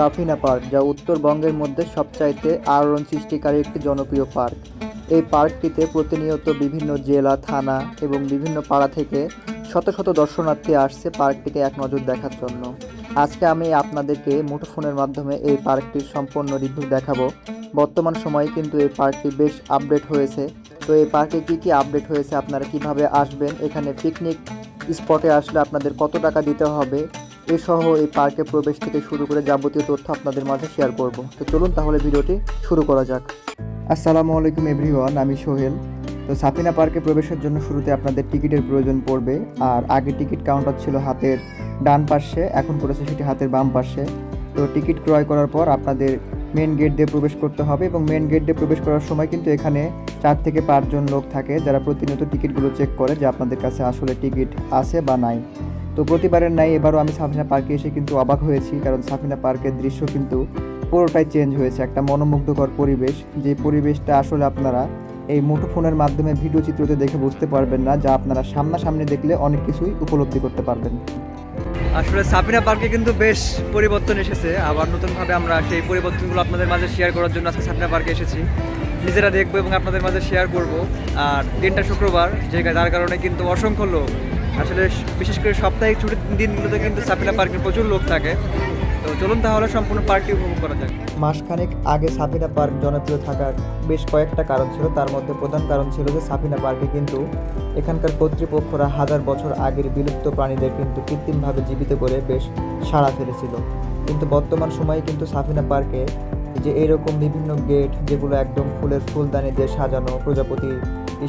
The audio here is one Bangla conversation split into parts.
সাফিনা পার্ক, যা উত্তরবঙ্গের মধ্যে সবচাইতে আলোড়ন সৃষ্টিকারী একটি জনপ্রিয় পার্ক। এই পার্কটিতে প্রতিনিয়ত বিভিন্ন জেলা, থানা এবং বিভিন্ন পাড়া থেকে শত শত দর্শনার্থী আসছে পার্কটিকে এক নজর দেখার জন্য। আজকে আমি আপনাদেরকে মুঠোফোনের মাধ্যমে এই পার্কটির সম্পূর্ণ রিভিউ দেখাবো। বর্তমান সময়ে কিন্তু এই পার্কটি বেশ আপডেট হয়েছে। তো এই পার্কে কী কী আপডেট হয়েছে, আপনারা কীভাবে আসবেন, এখানে পিকনিক স্পটে আসলে আপনাদের কত টাকা দিতে হবে এসহ এই পার্কে প্রবেশ থেকে শুরু করে যাবতীয় তথ্য আপনাদের মাঝে শেয়ার করব। তো চলুন তাহলে ভিডিওটি শুরু করা যাক। আসসালামু আলাইকুম এভরিওয়ান আমি সোহেল। তো সাফিনা পার্কে প্রবেশের জন্য শুরুতে আপনাদের টিকিটের প্রয়োজন পড়বে, আর আগে টিকিট কাউন্টার ছিল হাতের ডান পাশে, এখন করেছে সেটি হাতের বাম পাশে। তো টিকিট ক্রয় করার পর আপনাদের মেন গেট দিয়ে প্রবেশ করতে হবে, এবং মেন গেট দিয়ে প্রবেশ করার সময় কিন্তু এখানে চার থেকে পাঁচজন লোক থাকে, যারা প্রতিনিয়ত টিকিটগুলো চেক করে যে আপনাদের কাছে আসলে টিকিট আছে বা নাই। তো প্রতিবারের নাই এবারও আমি সাফিনা পার্কে এসে কিন্তু অবাক হয়েছি, কারণ সাফিনা পার্কের দৃশ্য কিন্তু পুরোটাই চেঞ্জ হয়েছে। একটা মনোমুগ্ধকর পরিবেশ, যে পরিবেশটা আসলে আপনারা এই মুঠোফোনের মাধ্যমে ভিডিও চিত্রতে দেখে বুঝতে পারবেন না, যা আপনারা সামনাসামনি দেখলে অনেক কিছুই উপলব্ধি করতে পারবেন। আসলে সাফিনা পার্কে কিন্তু বেশ পরিবর্তন এসেছে। আবার নতুনভাবে আমরা সেই পরিবর্তনগুলো আপনাদের মাঝে শেয়ার করার জন্য আজকে সাফিনা পার্কে এসেছি। নিজেরা দেখব এবং আপনাদের মাঝে শেয়ার করব। আর দিনটা শুক্রবার, যে যার কারণে কিন্তু অসংখ্য লোক আসলে বিশেষ করে সাপ্তাহিক ছুটির দিনগুলোতে কিন্তু সাফিনা পার্কে প্রচুর লোক থাকে। তো চলুন তাহলে সম্পূর্ণ পার্কটি উপভোগ করা যাক। মাসখানেক আগে সাফিনা পার্ক জনপ্রিয় থাকার বেশ কয়েকটা কারণ ছিল। তার মধ্যে প্রধান কারণ ছিল যে সাফিনা পার্কে কিন্তু এখানকার কর্তৃপক্ষরা হাজার বছর আগের বিলুপ্ত প্রাণীদের কিন্তু কৃত্রিমভাবে জীবিত করে বেশ সাড়া ফেলেছিল। কিন্তু বর্তমান সময়ে কিন্তু সাফিনা পার্কে যে এরকম বিভিন্ন গেট যেগুলো একদম ফুলের ফুলদানি দিয়ে সাজানো, প্রজাপতি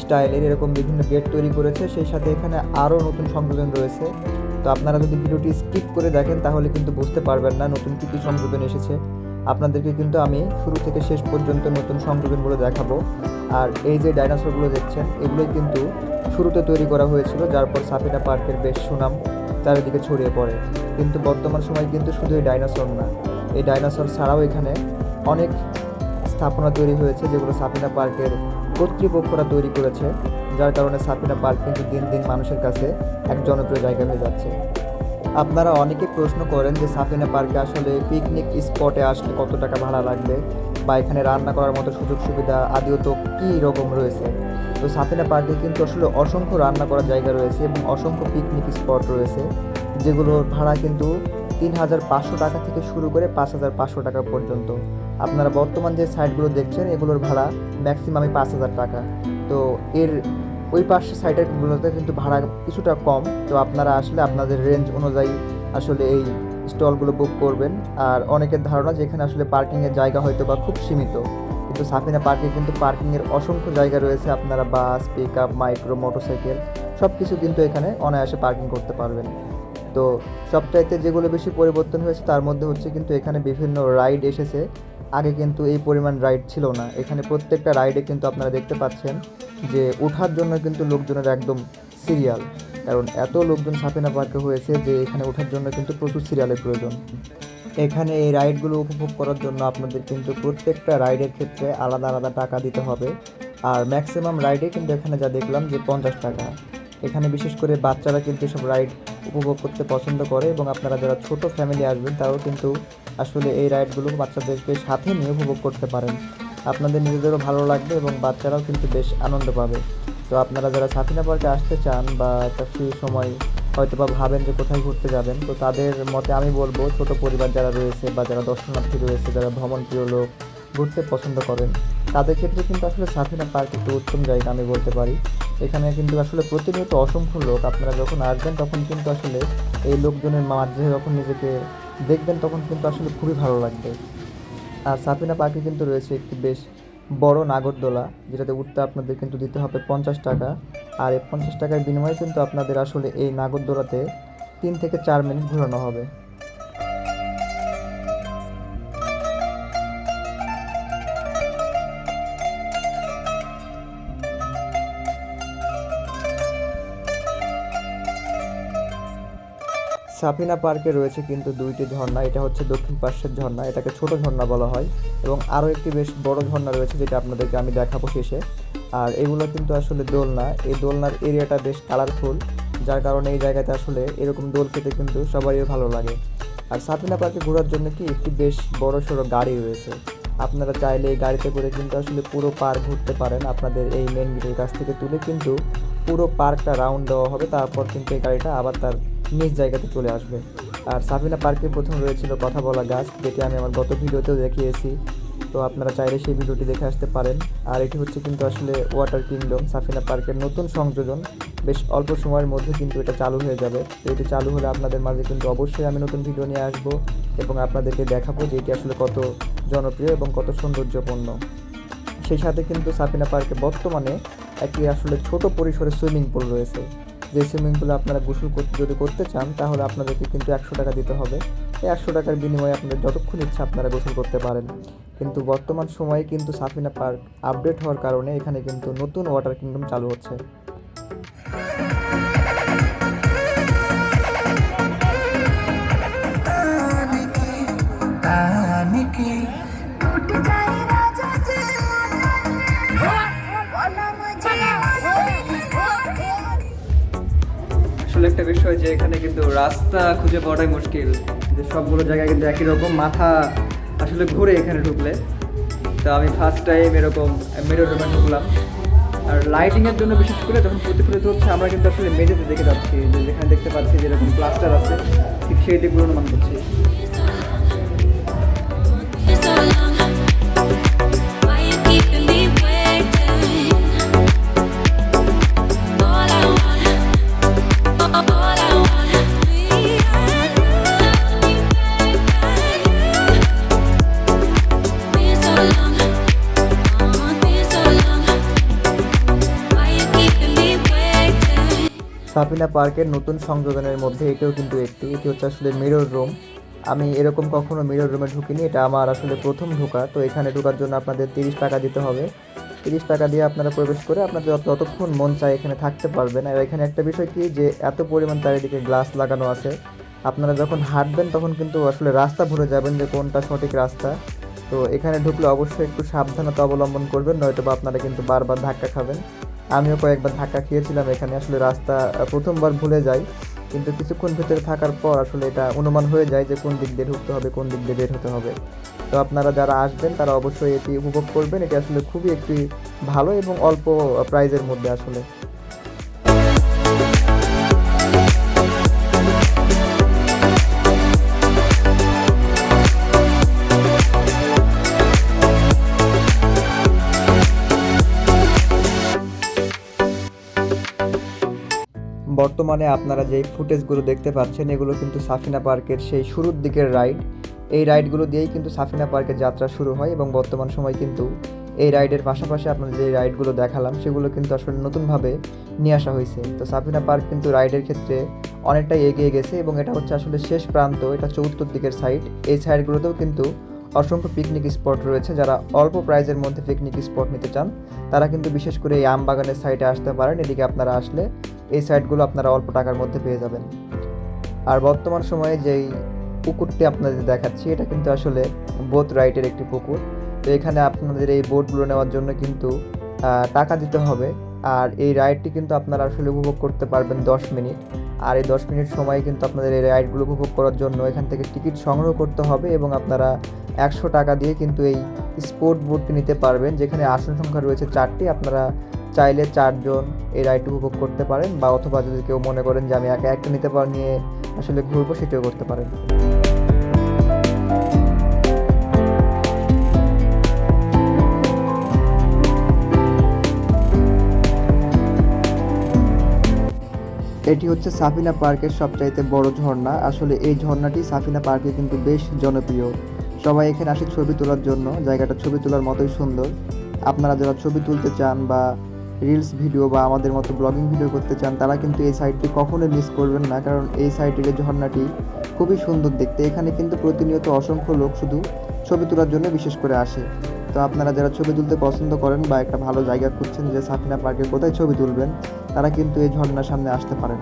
স্টাইলের এরকম বিভিন্ন গেট তৈরি করেছে। সেই সাথে এখানে আরও নতুন সংযোজন রয়েছে। তো আপনারা যদি ভিডিওটি স্কিপ করে দেখেন, তাহলে কিন্তু বুঝতে পারবেন না নতুন কী কী সংযোজন এসেছে। আপনাদেরকে কিন্তু আমি শুরু থেকে শেষ পর্যন্ত নতুন সংযোজনগুলো দেখাবো। আর এই যে ডাইনোসরগুলো দেখছেন, এগুলোই কিন্তু শুরুতে তৈরি করা হয়েছিল, যার পর সাফিনা পার্কের বেশ সুনাম চারিদিকে ছড়িয়ে পড়ে। কিন্তু বর্তমান সময় কিন্তু শুধু এই ডাইনোসর না, এই ডাইনোসর ছাড়াও এখানে অনেক স্থাপনা তৈরি হয়েছে, যেগুলো সাফিনা পার্কের কর্তৃপক্ষরা তৈরি করেছে, যার কারণে সাফিনা পার্ক কিন্তু দিন দিন মানুষের কাছে এক জনপ্রিয় জায়গা হয়ে যাচ্ছে। আপনারা অনেকে প্রশ্ন করেন যে সাফিনা পার্কে আসলে পিকনিক স্পটে আসলে কত টাকা ভাড়া লাগবে বা এখানে রান্না করার মতো সুযোগ সুবিধা আদিও তো কী রকম রয়েছে? তো সাফিনা পার্কে কিন্তু আসলে অসংখ্য রান্না করার জায়গা রয়েছে এবং অসংখ্য পিকনিক স্পট রয়েছে, যেগুলোর ভাড়া কিন্তু তিন হাজার পাঁচশো টাকা থেকে শুরু করে পাঁচ হাজার পাঁচশো টাকা পর্যন্ত। আপনারা বর্তমান যে সাইটগুলো দেখছেন, এগুলোর ভাড়া ম্যাক্সিমামই পাঁচ হাজার টাকা। তো এর ওই পাশের সাইটেরগুলোতে কিন্তু ভাড়া কিছুটা কম। তো আপনারা আসলে আপনাদের রেঞ্জ অনুযায়ী আসলে এই স্টলগুলো বুক করবেন। আর অনেকের ধারণা যে এখানে আসলে পার্কিংয়ের জায়গা হয়তো বা খুব সীমিত। কিন্তু সাফিনা পার্কে কিন্তু পার্কিংয়ের অসংখ্য জায়গা রয়েছে। আপনারা bus pick up micro motorcycle সব কিছু কিন্তু এখানে অনায়াসে পার্কিং করতে পারবেন। তো সবচাইতে যেগুলো বেশি পরিবর্তন হয়েছে, তার মধ্যে হচ্ছে কিন্তু এখানে বিভিন্ন রাইড এসেছে। আগে কিন্তু এই পরিমাণ রাইড ছিল না। এখানে প্রত্যেকটা রাইডে কিন্তু আপনারা দেখতে পাচ্ছেন যে ওঠার জন্য কিন্তু লোকজনের একদম সিরিয়াল কারণ এত লোকজন সাফিনা পার্কে হয়েছে যে এখানে ওঠার জন্য কিন্তু প্রচুর সিরিয়ালের প্রয়োজন। এখানে এই রাইডগুলো উপভোগ করার জন্য আপনাদের কিন্তু প্রত্যেকটা রাইডের ক্ষেত্রে আলাদা আলাদা টাকা দিতে হবে। আর ম্যাক্সিমাম রাইডে কিন্তু এখানে যা দেখলাম যে পঞ্চাশ টাকা। এখানে বিশেষ করে বাচ্চারা কিন্তু সব রাইড উপভোগ করতে পছন্দ করে এবং আপনারা যারা ছোট ফ্যামিলি আসবেন, তারাও কিন্তু আসলে এই রাইডগুলো বাচ্চাদেরকে সাথে নিয়ে উপভোগ করতে পারেন। আপনাদের নিজেদেরও ভালো লাগবে এবং বাচ্চারাও কিন্তু বেশ আনন্দ পাবে। তো আপনারা যারা সাফিনা পার্কে আসতে চান বা একটা ফ্রি সময় হয়তো বা ভাবেন যে কোথায় ঘুরতে যাবেন, তো তাদের মতে আমি বলব ছোট পরিবার যারা রয়েছে বা যারা দর্শনার্থী রয়েছে, যারা ভ্রমণ প্রিয় লোক ঘুরতে পছন্দ করেন। তাদের ক্ষেত্রে কিন্তু আসলে সাফিনা পার্ক একটু উত্তম জায়গা আমি বলতে পারি। এখানে কিন্তু আসলে প্রতিনিয়ত অসংখ্য লোক আপনারা যখন আসবেন তখন কিন্তু আসলে এই লোকজনের মাঝে যখন নিজেকে দেখবেন তখন কিন্তু আসলে খুবই ভালো লাগবে। আর সাফিনা পার্কে কিন্তু রয়েছে একটি বেশ বড় নাগরদোলা, যেটাতে উঠতে আপনাদের কিন্তু দিতে হবে পঞ্চাশ টাকা। আর এই পঞ্চাশ টাকার বিনিময়ে কিন্তু আপনাদের আসলে এই নাগরদোলাতে তিন থেকে চার মিনিট ঘোরানো হবে। সাফিনা পার্কে রয়েছে কিন্তু দুইটি ঝর্ণা, এটা হচ্ছে দক্ষিণ পার্শ্বের ঝর্ণা, এটাকে ছোট ঝর্ণা বলা হয় এবং আরও একটি বেশ বড় ঝর্ণা রয়েছে যেটা আপনাদেরকে আমি দেখাবো শেষে। আর এগুলো কিন্তু আসলে দোলনা, এই দোলনার এরিয়াটা বেশ কালারফুল, যার কারণে এই জায়গাতে আসলে এরকম দোল খেতে কিন্তু সবারই ভালো লাগে। আর সাফিনা পার্কে ঘোরার জন্য কি একটি বেশ বড় সড়ো গাড়ি রয়েছে? আপনারা চাইলে এই গাড়িতে করে কিন্তু আসলে পুরো পার্ক ঘুরতে পারেন, আপনাদের এই মেন গেটের কাছ থেকে তুলে কিন্তু পুরো পার্কটা রাউন্ড দেওয়া হবে, তারপর কিন্তু এই গাড়িটা আবার তার নিজ জায়গাতে চলে আসবে। আর সাবিনা পার্কে প্রথম রয়েছিল কথা বলা গাছ, যেটি আমি আমার গত ভিডিওতেও দেখিয়েছি। তো আপনারা চাইলে সেই ভিডিওটি দেখে আসতে পারেন। আর এটি হচ্ছে কিন্তু আসলে ওয়াটার কিংডম সাফিনা পার্কের নতুন সংযোজন। বেশ অল্প সময়ের মধ্যে কিন্তু এটা চালু হয়ে যাবে। তো এটি চালু হলে আপনাদের মাঝে কিন্তু অবশ্যই আমি নতুন ভিডিও নিয়ে আসব এবং আপনাদেরকে দেখাবো যে এটি আসলে কত জনপ্রিয় এবং কত সৌন্দর্যপূর্ণ। সেই সাথে কিন্তু সাফিনা পার্কে বর্তমানে একটি আসলে ছোট পরিসরে সুইমিং পুল রয়েছে। যে সুইমিং পুলে আপনারা গোসল করতে যদি করতে চান, তাহলে আপনাদেরকে কিন্তু একশো টাকা দিতে হবে। এই একশো টাকার বিনিময়ে আপনাদের যতক্ষণ ইচ্ছা আপনারা গোসল করতে পারেন। কিন্তু বর্তমান সময়ে কিন্তু সাফিনা পার্ক আপডেট হওয়ার কারণে এখানে কিন্তু নতুন ওয়াটার কিংডম চালু হচ্ছে। আসলে একটা বিষয় যে এখানে কিন্তু রাস্তা খুঁজে পাওয়াটাই মুশকিল। যে সবগুলো জায়গায় কিন্তু একই রকম, মাথা আসলে ঘুরে এখানে ঢুকলে। তো আমি ফার্স্ট টাইম এরকম মেরো রুমে ঢুকলাম। আর লাইটিংয়ের জন্য বিশেষ করে যখন প্রতিফলিত হচ্ছে, আমরা কিন্তু আসলে মেঝেতে দেখে যাচ্ছি। যে যেখানে দেখতে পাচ্ছি যেরকম প্লাস্টার আছে, ঠিক সেই দিকগুলো অনুমান করছি। সাফিনা পার্কের নতুন সংযোজনের মধ্যে এটাও কিন্তু একটি। এটি হচ্ছে আসলে মিরর রুম আমি এরকম কখনো মিরর রুমে ঢুকিনি, এটা আমার আসলে প্রথম ঢোকা। তো এখানে ঢোকার জন্য আপনাদের তিরিশ টাকা দিতে হবে। তিরিশ টাকা দিয়ে আপনারা প্রবেশ করে আপনাদের যত- যতক্ষণ মন চায় এখানে থাকতে পারবেন। আর এখানে একটা বিষয় কি, যে এত পরিমাণ চারিদিকে গ্লাস লাগানো আছে। আপনারা যখন হাঁটবেন তখন কিন্তু আসলে রাস্তা ভুলে যাবেন যে কোনটা সঠিক রাস্তা। তো এখানে ঢুকলে অবশ্যই একটু সাবধানতা অবলম্বন করবেন নয়তো বা আপনারা কিন্তু বারবার ধাক্কা খাবেন। আমিও কয়েকবার ধাক্কা খেয়েছিলাম, এখানে আসলে রাস্তা প্রথমবার ভুলে যাই। কিন্তু কিছুক্ষণ ভেতরে থাকার পর আসলে এটা অনুমান হয়ে যায় যে কোন দিক দিয়ে ঢুকতে হবে, কোন দিক দিয়ে বের হতে হবে। তো আপনারা যারা আসবেন, তারা অবশ্যই এটি উপভোগ করবেন। এটি আসলে খুবই একটি ভালো এবং অল্প প্রাইজের মধ্যে আসলে। বর্তমানে আপনারা যে ফুটেজগুলো দেখতে পাচ্ছেন, এগুলো কিন্তু সাফিনা পার্কের সেই শুরুর দিকের রাইড। এই রাইডগুলো দিয়েই কিন্তু সাফিনা পার্কের যাত্রা শুরু হয় এবং বর্তমান সময় কিন্তু এই রাইডের পাশাপাশি আপনার যে রাইডগুলো দেখালাম, সেগুলো কিন্তু আসলে নতুনভাবে নিয়ে আসা হয়েছে। তো সাফিনা পার্ক কিন্তু রাইডের ক্ষেত্রে অনেকটাই এগিয়ে গেছে এবং এটা হচ্ছে আসলে শেষ প্রান্ত, এটা হচ্ছে দিকের সাইড এই সাইডগুলোতেও কিন্তু অসংখ্য পিকনিক স্পট রয়েছে। যারা অল্প প্রাইজের মধ্যে পিকনিক স্পট নিতে চান, তারা কিন্তু বিশেষ করে এই আম বাগানের সাইডে আসতে পারেন। এদিকে আপনারা আসলে এই সাইটগুলো আপনারা অল্প টাকার মধ্যে পেয়ে যাবেন। আর বর্তমান সময়ে যেই পুকুরটি আপনাদের দেখাচ্ছি, এটা কিন্তু আসলে বোট রাইডের একটি পুকুর। তো এখানে আপনাদের এই বোটগুলো নেওয়ার জন্য কিন্তু টাকা দিতে হবে। আর এই রাইডটি কিন্তু আপনারা আসলে উপভোগ করতে পারবেন দশ মিনিট। আর এই দশ মিনিট সময় কিন্তু আপনাদের এই রাইডগুলো উপভোগ করার জন্য এখান থেকে টিকিট সংগ্রহ করতে হবে এবং আপনারা একশো টাকা দিয়ে কিন্তু এই স্পোর্ট বোটটি নিতে পারবেন, যেখানে আসন সংখ্যা রয়েছে চারটি। আপনারা চাইলে চারজন এই রাইড উপভোগ করতে পারেন বা অথবা যদি কেউ মনে করেন যে আমি একা একটা নিতে পার, নিয়ে আসলে ঘুরবো সেটিও করতে পারেন। এটি হচ্ছে সাফিনা পার্কের সবচাইতে বড় ঝর্ণা। আসলে এই ঝর্ণাটি সাফিনা পার্কে কিন্তু বেশ জনপ্রিয়। সবাই এখানে আসে ছবি তোলার জন্য। জায়গাটা ছবি তোলার মতোই সুন্দর। আপনারা যারা ছবি তুলতে চান বা রিলস ভিডিও বা আমাদের মতো ব্লগিং ভিডিও করতে চান, তারা কিন্তু এই সাইটটি কখনোই মিস করবেন না। কারণ এই সাইটের ঝর্ণাটি খুবই সুন্দর দেখতে। এখানে কিন্তু প্রতিনিয়ত অসংখ্য লোক শুধু ছবি তোলার জন্য বিশেষ করে আসে। তো আপনারা যারা ছবি তুলতে পছন্দ করেন বা একটা ভালো জায়গা খুঁজছেন যে সাফিনা পার্কে কোথায় ছবি তুলবেন, তারা কিন্তু এই ঝর্ণার সামনে আসতে পারেন।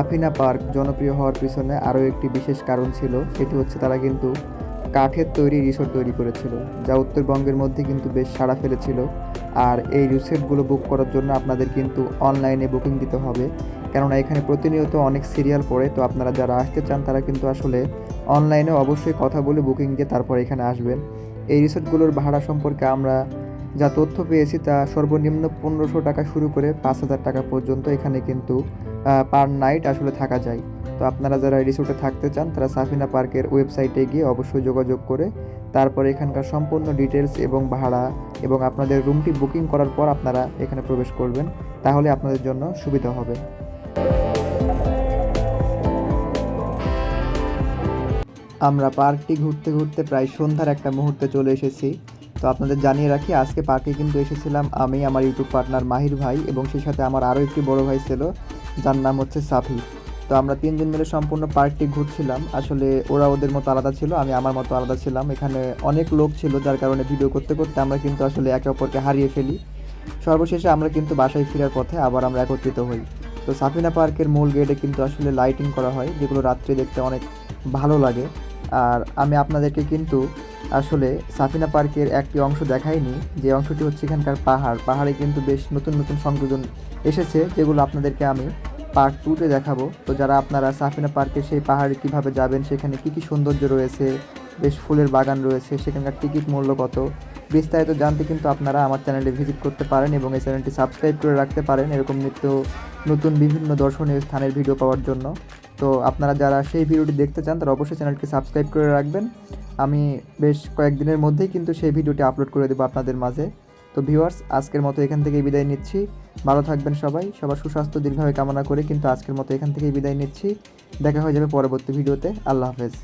সাফিনা পার্ক জনপ্রিয় হওয়ার পিছনে আরও একটি বিশেষ কারণ ছিল, সেটি হচ্ছে তারা কিন্তু কাঠের তৈরি রিসোর্ট তৈরি করেছিল, যা উত্তরবঙ্গের মধ্যে কিন্তু বেশ সাড়া ফেলেছিল। আর এই রিসোর্টগুলো বুক করার জন্য আপনাদের কিন্তু অনলাইনে বুকিং দিতে হবে। কেননা এখানে প্রতিনিয়ত অনেক সিরিয়াল পড়ে, তো আপনারা যারা আসতে চান তারা কিন্তু আসলে অনলাইনে অবশ্যই কথা বলে বুকিং দিয়ে তারপর এখানে আসবেন। এই রিসোর্টগুলোর ভাড়া সম্পর্কে আমরা যা তথ্য পেয়েছি তা সর্বনিম্ন পনেরোশো টাকা শুরু করে পাঁচ হাজার টাকা পর্যন্ত এখানে কিন্তু পার নাইট আসলে থাকা যায়। তো আপনারা যারা রিসোর্টে থাকতে চান, তারা সাফিনা পার্কের ওয়েবসাইটে গিয়ে অবশ্যই যোগাযোগ করে, তারপর এখানকার সম্পূর্ণ ডিটেলস এবং ভাড়া এবং আপনাদের রুমটি বুকিং করার পর আপনারা এখানে প্রবেশ করবেন, তাহলে আপনাদের জন্য সুবিধা হবে। আমরা পার্কটি ঘুরতে ঘুরতে প্রায় সন্ধ্যার একটা মুহূর্তে চলে এসেছি। তো আপনাদের জানিয়ে রাখি, আজকে পার্কে কিন্তু এসেছিলাম আমি, আমার ইউটিউব পার্টনার মাহির ভাই এবং সেই সাথে আমার আরও একটি বড় ভাই ছিল, যার নাম হচ্ছে সাফি। তো আমরা তিনজন মিলে সম্পূর্ণ পার্কটি ঘুরছিলাম, আসলে ওরা ওদের মতো আলাদা ছিল, আমি আমার মতো আলাদা ছিলাম। এখানে অনেক লোক ছিল, যার কারণে ভিডিও করতে করতে আমরা কিন্তু আসলে একে অপরকে হারিয়ে ফেলি। সর্বশেষে আমরা কিন্তু বাসায় ফেরার পথে আবার আমরা একত্রিত হই। তো সাফিনা পার্কের মূল গেটে কিন্তু আসলে লাইটিং করা হয়, যেগুলো রাত্রে দেখতে অনেক ভালো লাগে। আর আমি আপনাদেরকে কিন্তু আসলে সাফিনা পার্কের একটি অংশ দেখায়নি, যে অংশটি হচ্ছে এখানকার পাহাড়। পাহাড়ে কিন্তু বেশ নতুন নতুন সংযোজন এসেছে, যেগুলো আপনাদেরকে আমি পার্ট টুতে দেখাবো। তো যারা আপনারা সাফিনা পার্কে সেই পাহাড়ে কীভাবে যাবেন, সেখানে কী কী সৌন্দর্য রয়েছে, বেশ ফুলের বাগান রয়েছে, সেখানকার টিকিট মূল্য কত, বিস্তারিত জানতে কিন্তু আপনারা আমার চ্যানেলে ভিজিট করতে পারেন এবং এই চ্যানেলটি সাবস্ক্রাইব করে রাখতে পারেন এরকম নিত্য নতুন বিভিন্ন দর্শনীয় স্থানের ভিডিও পাওয়ার জন্য। তো আপনারা যারা সেই ভিডিওটি দেখতে চান, তারা অবশ্যই চ্যানেলটি সাবস্ক্রাইব করে রাখবেন। আমি বেশ কয়েকদিনের মধ্যেই কিন্তু সেই ভিডিওটি আপলোড করে দেবো আপনাদের মাঝে। তো ভিউয়ার্স আজকের মতো এখান থেকেই বিদায় নিচ্ছি। ভালো থাকবেন সবাই। সবার সুস্বাস্থ্য দীর্ঘভাবে কামনা করে কিন্তু আজকের মতো এখান থেকেই বিদায় নিচ্ছি। দেখা হয়ে যাবে পরবর্তী ভিডিওতে। আল্লাহ হাফেজ।